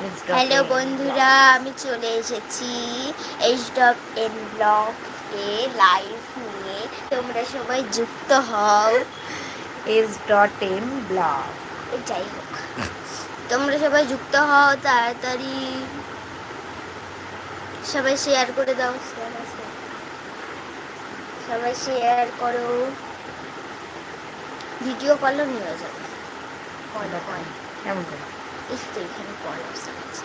Hello বন্ধুরা আমি চলে এসেছি এইচ ডট এন ব্লগ এ লাইভ নিয়ে। তোমরা সবাই যুক্ত হও এস ডট এন ব্লগ যাই হোক। তোমরা সবাই যুক্ত হও তাড়াতাড়ি। সবাই শেয়ার করে দাও। সবাই শেয়ার করো। ভিডিও কলও নিয়ে যাবে কল কল কেমন করে? এই তো এখানে কল অপশন আছে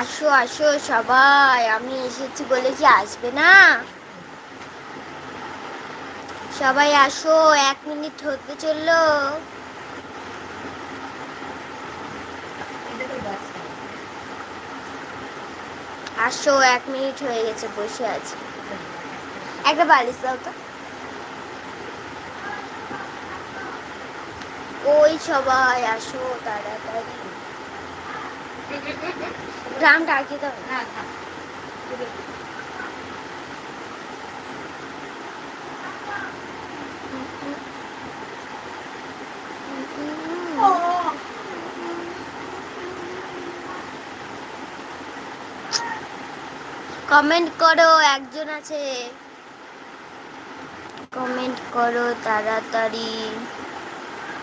আসো আসো সবাই আমি এসেছি বলে কি আসবে না? সবাই আসো এক মিনিট হতে চলল। আসো এক মিনিট হয়ে গেছে বসে আছি। একটা বালিশ দাও তো। ওই সবাই আসো তাড়াতাড়ি। গ্রামটা আঁকিয়ে দাও না কমেন্ট করো একজন আছে। কমেন্ট করো তাড়াতাড়ি মাইকে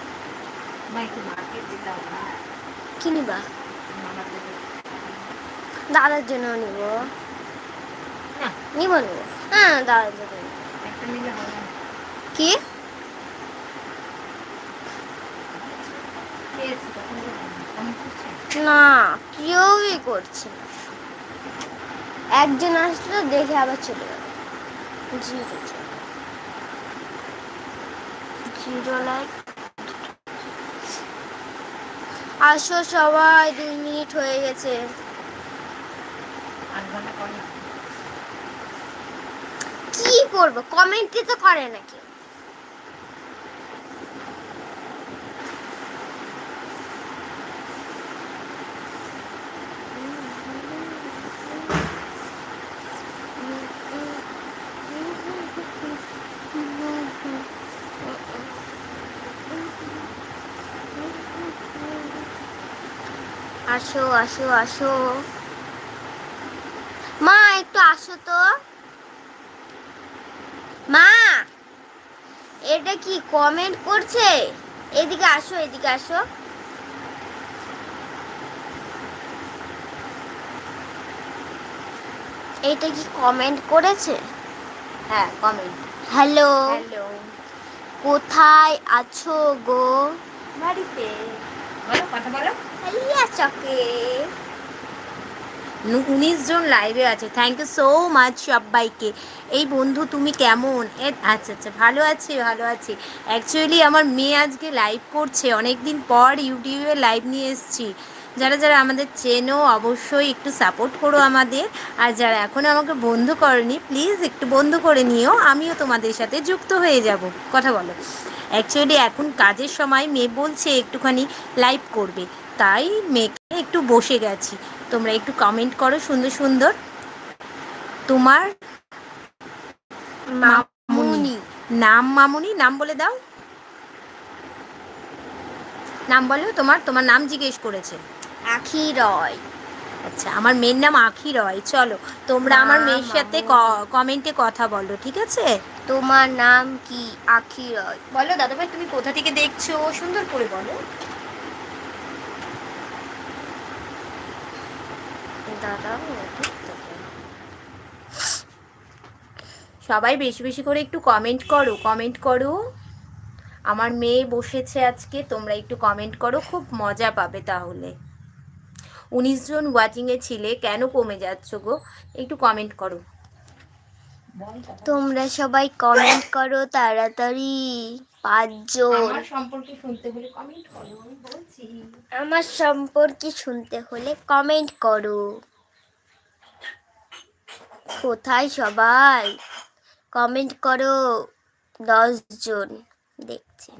মার্কেট যেতে হবে না। কি নিবা? দাদার জন্য নিব। না, নিব নিব। হ্যাঁ দাদার জন্য। কি? না। কেউই করছে না। একজন আসলো দেখে আবার চলে গেল। জিরো জিরো আসো সবাই দুই মিনিট হয়ে গেছে। কি করব? কমেন্টই তো করে না আসো আসো আসো। মা একটু আসো তো। মা এটা কি কমেন্ট করছে? এদিকে আসো এদিকে আসো। এটা কি কমেন্ট করেছে? হ্যাঁ কমেন্ট হ্যালো হ্যালো কোথায় আছো গো? বাড়িতে। বলো কথা বলো। চকে উনিশ জন লাইভে আছে। থ্যাংক ইউ সো মাচ সবাইকে এই বন্ধু, তুমি কেমন? এ আচ্ছা আচ্ছা ভালো আছি ভালো আছি। অ্যাকচুয়ালি আমার মেয়ে আজকে লাইভ করছে। অনেক দিন পর ইউটিউবে লাইভ নিয়ে এসেছি। যারা যারা আমাদের চেনো, অবশ্যই একটু সাপোর্ট করো আমাদের। আর যারা এখনও আমাকে বন্ধু করেনি প্লিজ একটু বন্ধু করে নিও। আমিও তোমাদের সাথে যুক্ত হয়ে যাব। কথা বলো। অ্যাকচুয়ালি এখন কাজের সময় মেয়ে বলছে, একটুখানি লাইভ করবে। তাই মেয়েকে একটু বসে গেছি। তোমরা একটু কমেন্ট করো সুন্দর সুন্দর। তোমার মামুনি। নাম মামুনি? নাম বলে দাও। নাম বলো তোমার তোমার নাম জিজ্ঞেস করেছে। আখি রয়। আচ্ছা আমার মেয়ের নাম আখি রয়। চলো তোমরা আমার মেয়ের সাথে কমেন্টে কথা বলো ঠিক আছে? তোমার নাম কি? আখি রয়। বলো দাদাভাই তুমি কোথা থেকে দেখছ? সুন্দর করে বলো। সবাই বেশি বেশি করে একটু কমেন্ট করো কমেন্ট করো। আমার মেয়ে বসেছে আজকে তোমরা একটু কমেন্ট করো খুব মজা পাবে তাহলে। উনিশ জন ওয়াচিংয়ে ছিলে কেন কমে যাচ্ছ গো? একটু কমেন্ট করো। তোমরা সবাই কমেন্ট করো তাড়াতাড়ি পাঁচজন। আমার সম্পর্কে শুনতে হলে কমেন্ট করো আমি বলছি। আমার সম্পর্কে শুনতে হলে কমেন্ট করো। কোথায় সবাই? কমেন্ট করো দশজন দেখছি।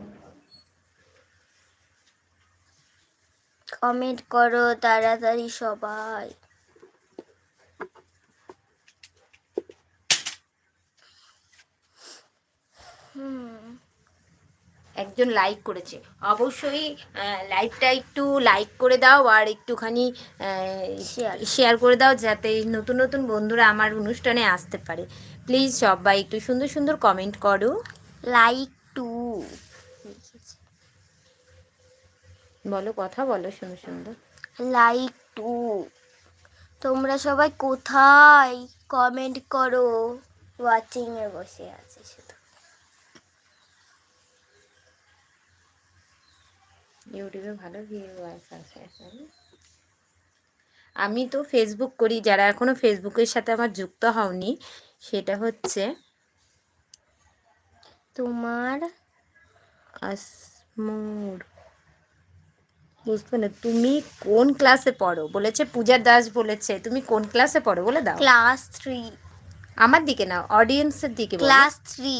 কমেন্ট করো তাড়াতাড়ি সবাই। হুম। একজন লাইক করেছে। অবশ্যই লাইকটা একটু লাইক করে দাও আর একটুখানি. শেয়ার করে দাও যাতে নতুন নতুন বন্ধুরা আমার অনুষ্ঠানে আসতে পারে। প্লিজ সবাই একটু সুন্দর সুন্দর কমেন্ট করো। লাইক টু বলো কথা বলো সুন্দর সুন্দর লাইক টু তোমরা সবাই কোথায়? কমেন্ট করো। ওয়াচিংয়ে বসে আছে শুধু। ইউটিউবে ভালো ভিউ আছে আমি তো ফেসবুক করি যারা এখনও ফেসবুকের সাথে আমার যুক্ত হওনি সেটা হচ্ছে তোমার আসমুর বুঝতে না তুমি কোন ক্লাসে পড়ো? বলেছে পূজা দাস বলেছে তুমি কোন ক্লাসে পড়ো? বলে দাও। ক্লাস থ্রি আমার দিকে না অডিয়েন্সের দিকে ক্লাস থ্রি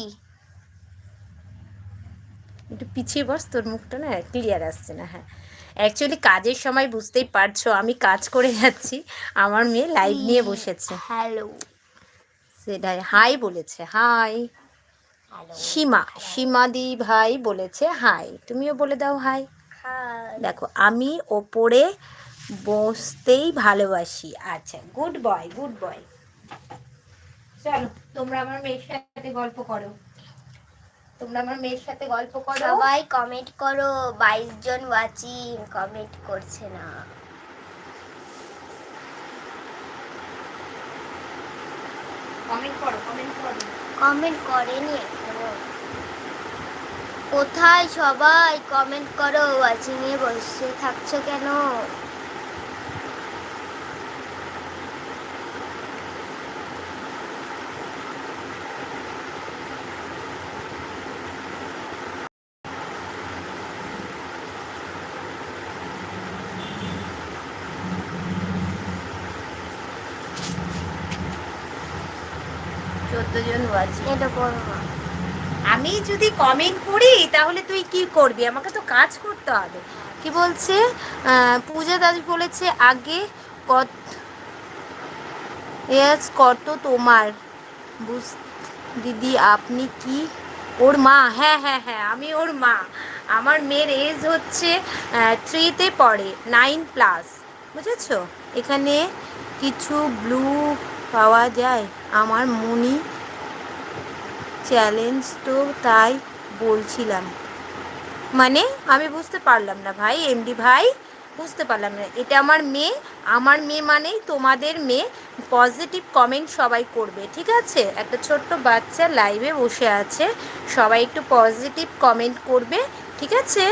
একটু পিছিয়ে বস তোর মুখটা না ক্লিয়ার আসছে না হ্যাঁ। অ্যাকচুয়ালি কাজের সময় বুঝতেই পারছ আমি কাজ করে যাচ্ছি আমার মেয়ে লাইভ নিয়ে বসেছে। হ্যালো সেটাই হাই বলেছে হাই সীমা সীমাদি ভাই বলেছে হাই তুমিও বলে দাও হাই হাই দেখো আমি ওপরে বসতেই ভালোবাসি। আচ্ছা গুড বয় গুড বয় চলো তোমরা আমার মেয়ের সাথে গল্প করো। তোমরা আমার মেয়ের সাথে গল্প করো? সবাই কমেন্ট করো বাইশ জন ওয়াচিং কমেন্ট করছে না। কমেন্ট করো কমেন্ট করো। কমেন্ট করেনি এখনও। কোথায় সবাই? কমেন্ট করো ওয়াচিং এ বসে থাকছো কেন? এটা আমি যদি কমেন্ট করি, তাহলে তুই কি করবি? আমাকে তো কাজ করতে হবে। কি বলছে? পূজা দাস বলেছে, আগে কত কত তোমার। বুঝ দিদি, আপনি কি? ওর মা। হ্যাঁ হ্যাঁ হ্যাঁ আমি ওর মা। আমার মেয়ের এজ হচ্ছে থ্রিতে পড়ে নাইন প্লাস বুঝেছ? এখানে কিছু ব্লু পাওয়া যায়। আমার মনি চ্যালেঞ্জ তো তাই বলছিলাম। মানে আমি বুঝতে পারলাম না ভাই এমডি ভাই, বুঝতে পারলাম না। এটা আমার মেয়ে আমার মেয়ে মানেই তোমাদের মেয়ে। পজিটিভ কমেন্ট সবাই করবে, ঠিক আছে? একটা ছোট্ট বাচ্চা লাইভে বসে আছে, সবাই একটু পজিটিভ কমেন্ট করবে, ঠিক আছে?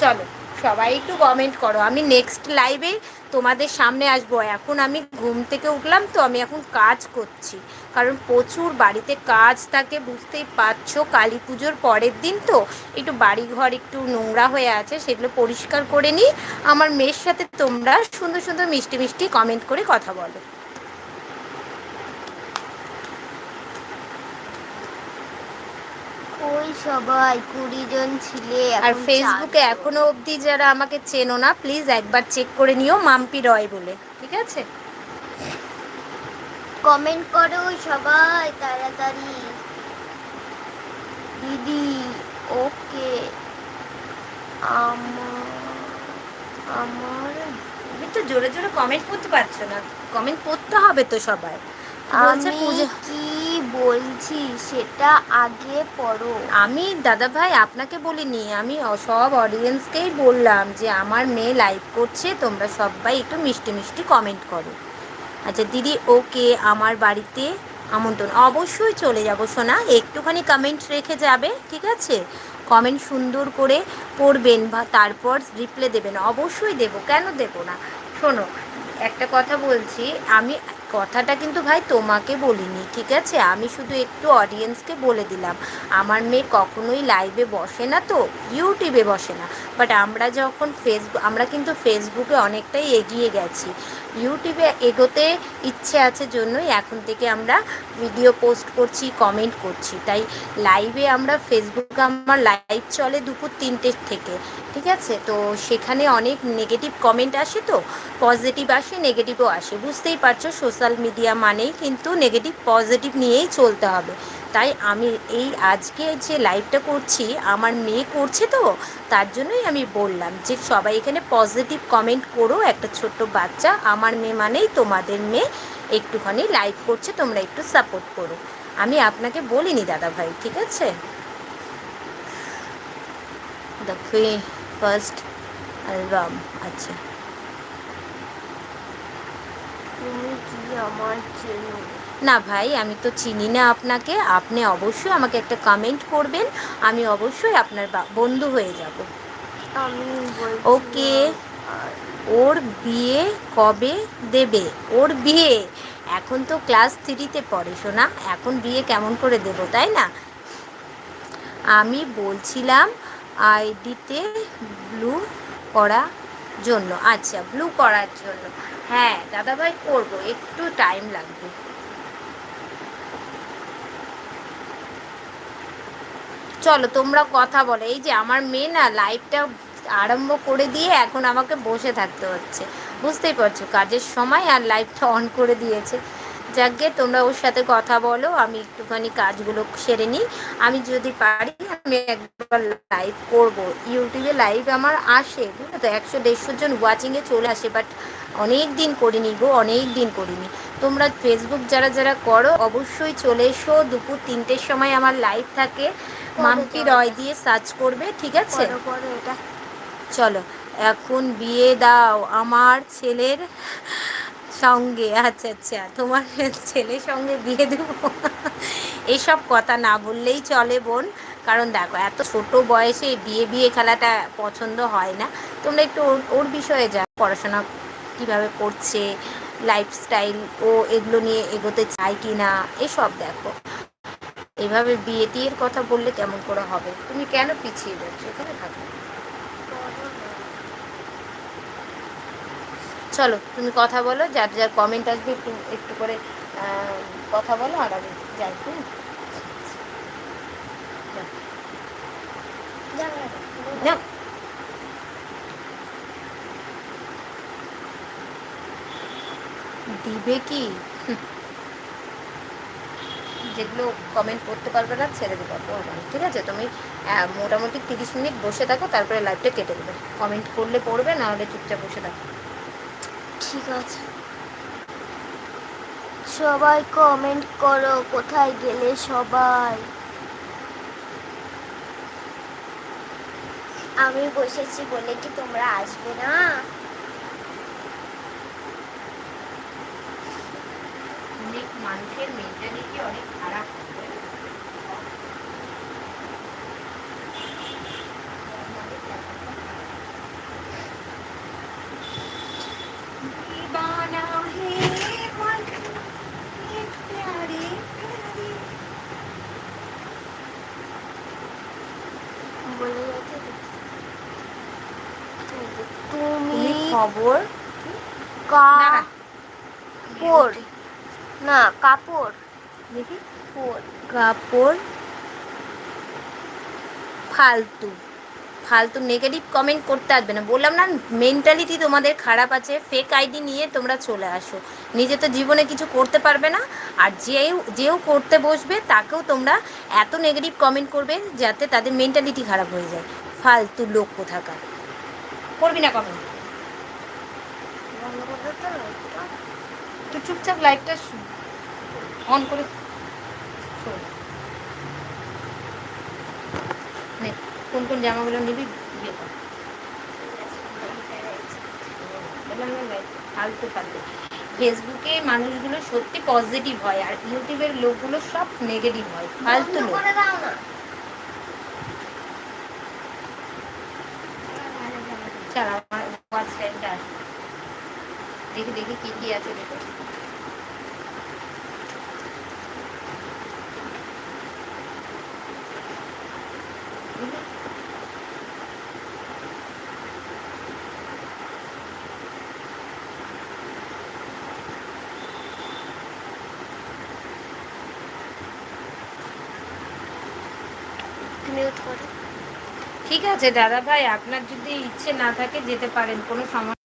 চলো, সবাই একটু কমেন্ট করো। আমি নেক্সট লাইভে তোমাদের সামনে আসব। এখন আমি ঘুম থেকে উঠলাম তো আমি এখন কাজ করছি। কারণ প্রচুর বাড়িতে কাজ থাকে, বুঝতেই পারছ। কালী পুজোর পরের দিন তো একটু বাড়িঘর একটু নোংরা হয়ে আছে, সেগুলো পরিষ্কার করে নিই। আমার মেয়ের সাথে তোমরা সুন্দর সুন্দর মিষ্টি মিষ্টি কমেন্ট করে কথা বলো। ওই সবাই কুড়ি জন ছিলে আর ফেসবুকে। এখনও অবধি যারা আমাকে চেনো না প্লিজ একবার চেক করে নিও মাম্পি রয় বলে ঠিক আছে? কমেন্ট করো সবাই তাড়াতাড়ি। দিদি ওকে। আমার আমার তুমি তো জোরে জোরে কমেন্ট করতে পারছ না। কমেন্ট করতে হবে তো সবাই। বলছে পূজা। কি বলছি সেটা আগে পড়ো। আমি দাদা ভাই আপনাকে বলিনি আমি সব অডিয়েন্সকেই বললাম যে আমার মেয়ে লাইভ করছে তোমরা সবাই একটু মিষ্টি মিষ্টি কমেন্ট করো। আচ্ছা দিদি ওকে আমার বাড়িতে আমন্ত্রণ। অবশ্যই চলে যাব সোনা একটুখানি কমেন্ট রেখে যাবে ঠিক আছে? কমেন্ট সুন্দর করে পড়বেন বা তারপর রিপ্লাই দেবেন। অবশ্যই দেব কেন দেব না? শোনো একটা কথা বলছি আমি কথাটা কিন্তু ভাই তোমাকে বলিনি, ঠিক আছে? আমি শুধু একটু অডিয়েন্সকে বলে দিলাম। আমার মেয়ে কখনোই লাইভে বসে না তো ইউটিউবে বসে না। বাট আমরা যখন ফেসবুক আমরা কিন্তু ফেসবুকে অনেকটাই এগিয়ে গেছি। ইউটিউবে এগোতে ইচ্ছে আছে জন্যই। এখন থেকে আমরা ভিডিও পোস্ট করছি, কমেন্ট করছি। তাই লাইভে আমরা, ফেসবুকে আমার লাইভ চলে দুপুর তিনটের থেকে। ঠিক আছে? তো সেখানে অনেক নেগেটিভ কমেন্ট আসে তো? পজিটিভ আসে নেগেটিভও আসে। বুঝতেই পারছ সোশ্যাল মিডিয়া মানেই কিন্তু নেগেটিভ পজিটিভ নিয়েই চলতে হবে। তাই আমি এই আজকে যে লাইভটা করছি, আমার মেয়ে করছে তো, তার জন্যই আমি বললাম যে সবাই এখানে পজিটিভ কমেন্ট করো, একটা ছোট্ট বাচ্চা, আমার মেয়ে মানেই তোমাদের মেয়ে, একটুখানি লাইভ করছে, তোমরা একটু সাপোর্ট করো। আমি আপনাকে বলিনি দাদা ভাই, ঠিক আছে? ফার্স্ট অ্যালবাম আচ্ছা। তুমি কি আমার চেনো? না ভাই আমি তো চিনি না আপনাকে। আপনি অবশ্যই আমাকে একটা কমেন্ট করবেন। আমি অবশ্যই আপনার বন্ধু হয়ে যাব। ওকে। ওর বিয়ে কবে দেবে? ওর বিয়ে? এখন তো ক্লাস থ্রিতে পড়ে শোনা এখন বিয়ে কেমন করে দেবো তাই না? আমি বলছিলাম আইডিতে ব্লু করা জন্য। আচ্ছা ব্লু করার জন্য। হ্যাঁ দাদাভাই করব। একটু টাইম লাগবে। চলো তোমরা কথা বলো। এই যে আমার মেয়ে না লাইভটা আরম্ভ করে দিয়ে এখন আমাকে বসে থাকতে হচ্ছে। বুঝতেই পারছ, কাজের সময় আর লাইভটা অন করে দিয়েছে। যাকে তোমরা ওর সাথে কথা বলো, আমি একটুখানি কাজগুলো সেরে নিই। আমি যদি পারি, আমি একবার লাইভ করব। ইউটিউবে লাইভ আমার আসে বুঝলো তো একশো দেড়শো জন ওয়াচিংয়ে চলে আসে বাট অনেক দিন করিনি গো, অনেক দিন করিনি। তোমরা ফেসবুক যারা যারা করো, অবশ্যই চলে এসো। দুপুর তিনটের সময় আমার লাইভ থাকে। মাম্পি রয় দিয়ে সার্চ করবে ঠিক আছে? চলো এখন বিয়ে দাও আমার ছেলের সঙ্গে। আচ্ছা আচ্ছা তোমার ছেলের সঙ্গে বিয়ে দেবো? এইসব কথা না বললেই চলে বোন। কারণ দেখো এত ছোট বয়সে বিয়ে বিয়ে খেলাটা পছন্দ হয় না। তোমরা একটু ওর ওর বিষয়ে যা পড়াশোনা কীভাবে করছে লাইফস্টাইল ও এগুলো নিয়ে এগোতে চায় কি না এসব দেখো। এভাবে বিয়ে টিয়ের কথা বললে কেমন করে হবে? তুমি কেন পিছিয়ে যাচ্ছ? এখানে থাকো। চলো, তুমি কথা বলো, যার যার কমেন্ট আসবে একটু একটু করে কথা বলো, আর আমি যাই, হুম? দিবে কি। যেগুলো কমেন্ট করতে পারবে না ছেড়ে দেবে পড়বে না। ঠিক আছে? তুমি আহ, মোটামুটি তিরিশ মিনিট বসে থাকো তারপরে লাইভটা কেটে দেবে। কমেন্ট করলে পড়বে না হলে চুপচাপ বসে থাকো। ঠিক আছে। সবাই কমেন্ট করো কোথায় গেলে সবাই? আমি বসেছি বলে কি তোমরা আসবে না? অনেক মানুষের মেন্টালিটি অনেক বলে যাচ্ছে তুমি খবর কাপড়। না কাপড়। দেখি। কাপড়। ফালতু। ফালতু নেগেটিভ কমেন্ট করতে আসবে না। বললাম না মেন্টালিটি তোমাদের খারাপ আছে ফেক আইডি নিয়ে তোমরা চলে আসো। নিজে তো জীবনে কিছু করতে পারবে না, আর যেও যেও করতে বসবে, তাকেও তোমরা এত নেগেটিভ কমেন্ট করবে যাতে তাদের মেন্টালিটি খারাপ হয়ে যায়। ফালতু লোক কোথাকার। করবি না কমেন্ট তো চুপচাপ লাইটটা অন করে শোন। নে, কোন কোন জামাগুলো নিবি? ফালতু ফেসবুকে মানুষগুলো সত্যি পজিটিভ হয় আর ইউটিউবের লোকগুলো সব নেগেটিভ হয়, ফালতু লোক। দেখি দেখি কি কি আছে দেখি। মিউট করো আছে দাদা ভাই আপনার যদি ইচ্ছে না থাকে যেতে পারেন, কোনো সমস্যা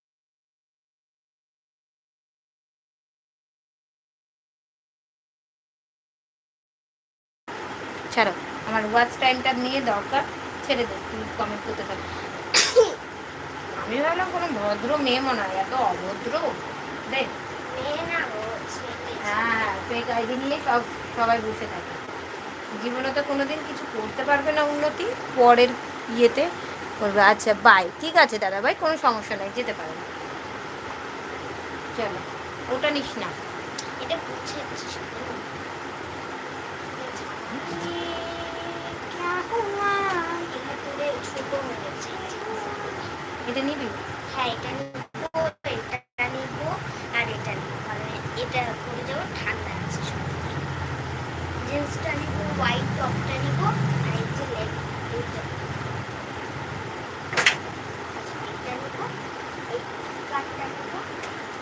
টাইমটা নিয়ে দরকার, ছেড়ে দে, তুমি কমেন্ট করতে থাকো। আমি ভাবলাম কোনো ভদ্র মেয়ে মনে হয়, এত অভদ্র। দেখ। হ্যাঁ সব, সবাই বসে থাকে। জীবনে তো কোনোদিন কিছু করতে পারবে না উন্নতি, পরের ইয়েতে করবে আচ্ছা বাই ঠিক আছে দাদা ভাই কোনো সমস্যা নেই যেতে পারেন চলো ওটা নিস না। এটা এটা নিবি? হ্যাঁ এটা নিবো আর এটা নিবো কারণ এটা পরে যাব ঠান্ডা আছে জিন্সটা নিবো হোয়াইট টপটা নিবো আর এই যে লেগ এইটা আচ্ছা, এটা নিবো এই স্কার্টটা নিবো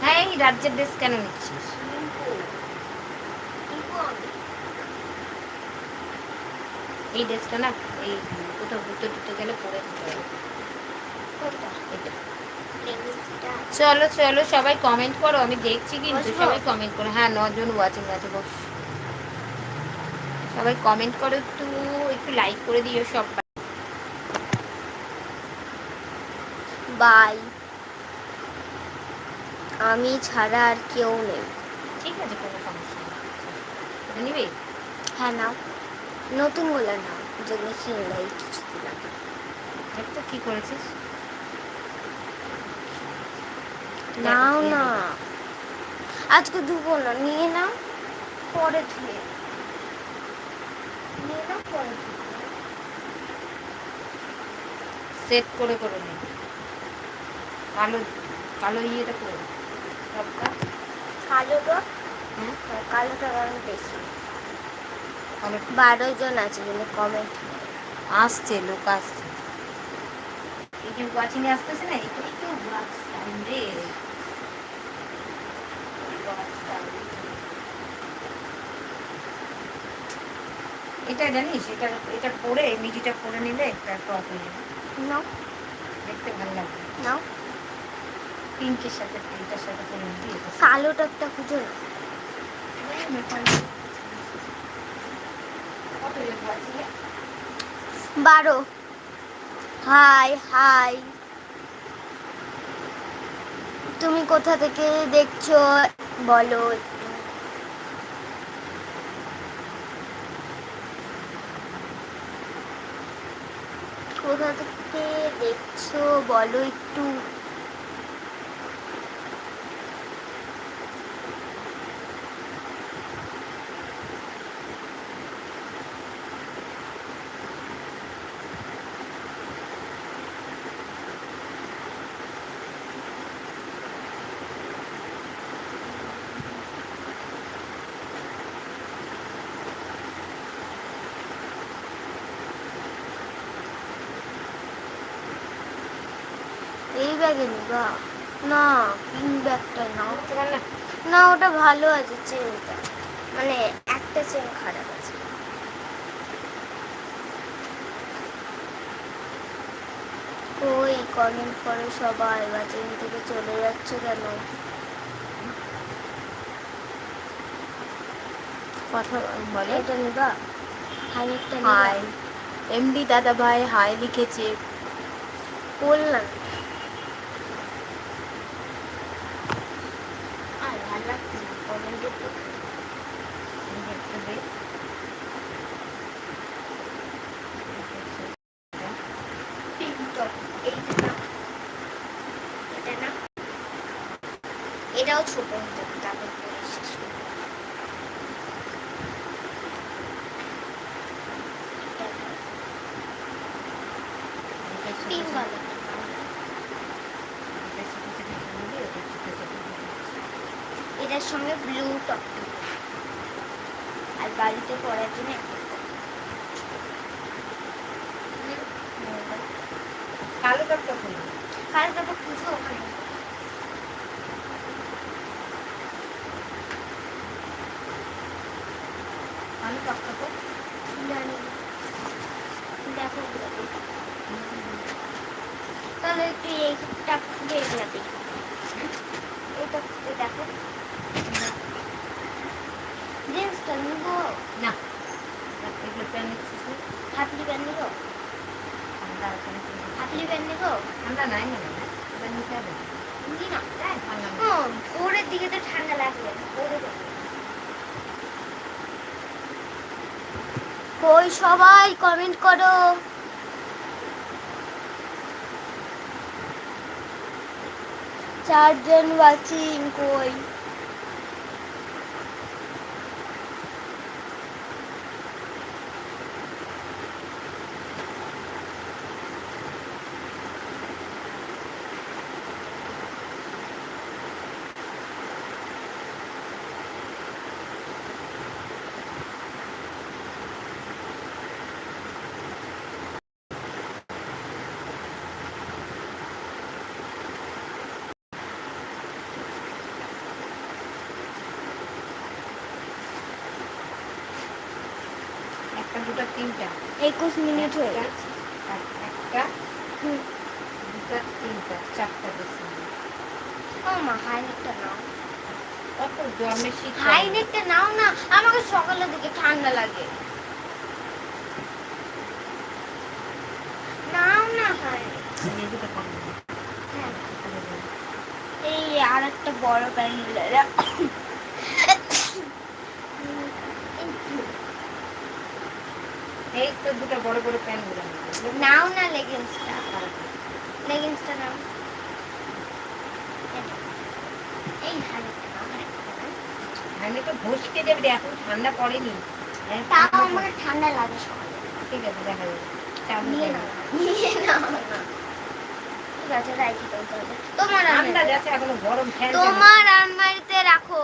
হ্যাঁ এই রাজ্যের ড্রেস কেন নিচ্ছিস? এই ড্রেসটা না এই কোথাও ঘুরতে টুরতে গেলে পরে এটা চলো চলো সবাই কমেন্ট করো আমি দেখছি কিন্তু সবাই কমেন্ট করো। হ্যাঁ নজন ওয়াচিং আছে বস। সবাই কমেন্ট করো একটু একটু লাইক করে দিও সব। বাই আমি ছাড়া আর কেউ নেই। ঠিক আছে কোনো সমস্যা নেই। নিবি? হ্যাঁ নাও। নতুনগুলো নাও যেগুলো কিনলাই কিছু দিলাম একটা কি করেছিস। নাও না। আজকে ধুবো না নিয়ে নাও। পরে ধুয়ে নিয়ে নাও পরে ধুয়ে সেট করে করে নে কালো কালো ইয়েটা করে সবটা কালোটা হ্যাঁ কালোটা কারণ বেশি। বারো জন আছে কিন্তু কমেন্ট আসছে লোক আসছে। এ আসতেছে না এটা একটু রে। এটা জানিস এটা এটা পরে মিডিটা পরে নিলে একটা টপ হয়ে যাবে নাও দেখতে ভালো লাগবে। নাও পিঙ্কের সাথে এটার সাথে কালোটা একটা খুঁজো? বারো। Hi hi. তুমি কোথা থেকে দেখছ? বলো কোথা থেকে দেখছ? বলো একটু। ব্যাগে নিবা না পিঙ্ক ব্যাগটা নাও না ওটা ভালো আছে চেনটা। মানে একটা চেন খারাপ আছে। ওই কমেন্ট করে সবাই বা চেন থেকে চলে যাচ্ছে কেন? কথা বলো। এটা নিবা। হাই এমডি দাদা ভাই হাই লিখেছে। বললাম আর ভালো লাগছে কমেন্টে পিঙ্ক টপ এইটা না এটা না এটাও ছোট হতে হবে, তারপর পরে শেষ করব। পিঙ্ক ভালো এটার সঙ্গে ব্লু টপ আর বাড়িতে জন্য একটা কালো খুলবে পুজো ওখানে কালো টপটা তো জানি দেখো দেখো। তাহলে একটু এইটা খুলে এগুলা দেখো এটা খুলে দেখো জিন্সটা নিবো না এগুলো প্যান নিচ্ছিস না? হাতলি প্যান নিবো ঠান্ডা আছে নাকি? হাতলি প্যান নিবো ঠান্ডা নাই মনে হয় এবার নিতে হবে নি না হ্যাঁ ঠান্ডা নেই। ও ভোরের দিকে তো ঠান্ডা লাগবে না, ভোরে দেবো। কই সবাই কমেন্ট করো। চারজন ওয়াচিং কই একটা দুটো তিনটা একুশ মিনিট হয়ে গেছে একটা। দুটো তিনটা চারটা বেশি ও মা হাইনেকটা নাও কত গরমে শীত হাইনেকটা নাও না আমাকে সকালের দিকে ঠান্ডা লাগে নাও না হাইনেক এই আর একটা বড় প্যান এই তো দুটো বড় বড় নাও না লেগিংসটা লেগিংসটা নাও। এই। আমি তো ভসকে দেবে রে, এখন ঠান্ডা পড়েনি। হ্যাঁ, তাও ঠান্ডা ঠান্ডা লাগে ঠিক আছে দেখা যাবে নিয়ে নিয়ে নাও নাও। নিয়ে নাও। ঠিক আছে রাখি তোমার ঠান্ডা আলমারিতে- এখনও গরম ফ্যান তোমার আলমারিতে রাখো।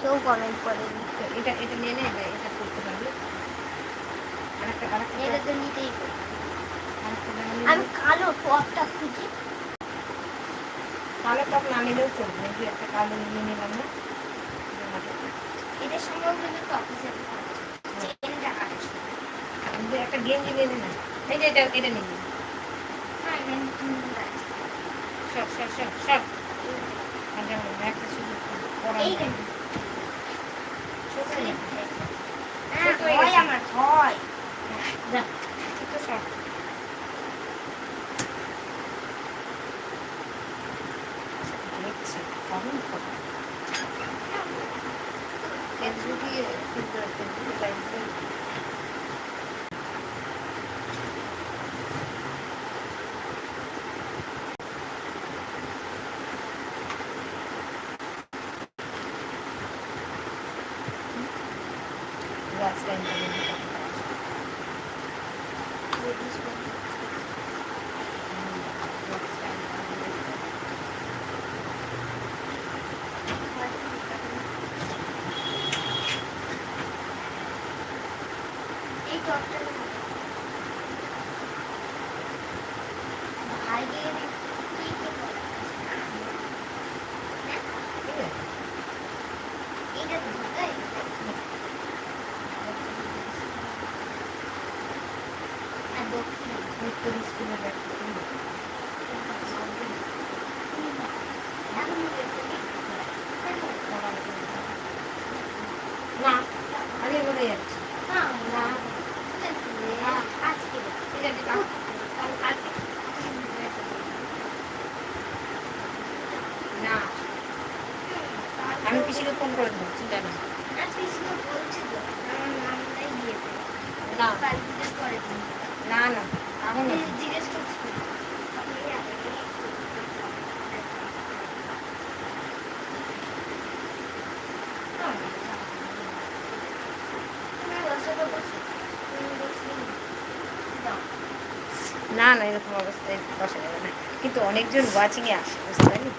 কেউ কমেন্ট করেনি। এটা এটা নিয়ে নে এটা এটা করতে পারবি আরেকটা আরেকটা এটা তো নিতেই? আমি কালো টপটা খুঁজি কালো টপ না নিলেও চলবে এই একটা কালো নিয়ে নিলাম না এটা সম্ভব কিন্তু টপ হিসেবে যে একটা গেঞ্জি নিয়ে না এই যে এটা এটা নিয়ে। হ্যাঁ সব সব সব সব যেমন একটা শুধু। ছোট। হ্যাঁ। আমার হয় যা, ছোট সব। দেখছি, কেমন করে। ফেসবুকে সুন্দর ফেসবুকে লাইভ দেয়। Watch time করে নিতে হবে। হুম, watch time করে নিতে হবে। এই টপটা নেব। ভাইকে দেখি কি কি করা আছে। হ্যাঁ, ঠিক আছে? এইটা তো তাই? আর দক্ষিণে। মিত্তর স্কুলে যাচ্ছে। এখন দেখি। না, আগে বলে যাচ্ছি। না, না। ঠিক আছে, আজকে দেখি। ঠিক আছে, কাল- কাল- কালকে। না, আমি পিসিকে ফোন করে দেবো চিন্তা নেই। আজকে ছিল বলছি তো, আমার নামটাই দিয়ে দে। না কাল জিজ্ঞেস করে দিন। না না এখন না। জিজ্ঞেস করছি। আপনি আগে গিয়ে তুমি বসে তো বসে। তুমি বসলে দাও। না না এরকম অবস্থায় বসা যাবে না। কিন্তু অনেকজন ওয়াচিংয়ে আসে বুঝতে পারলি?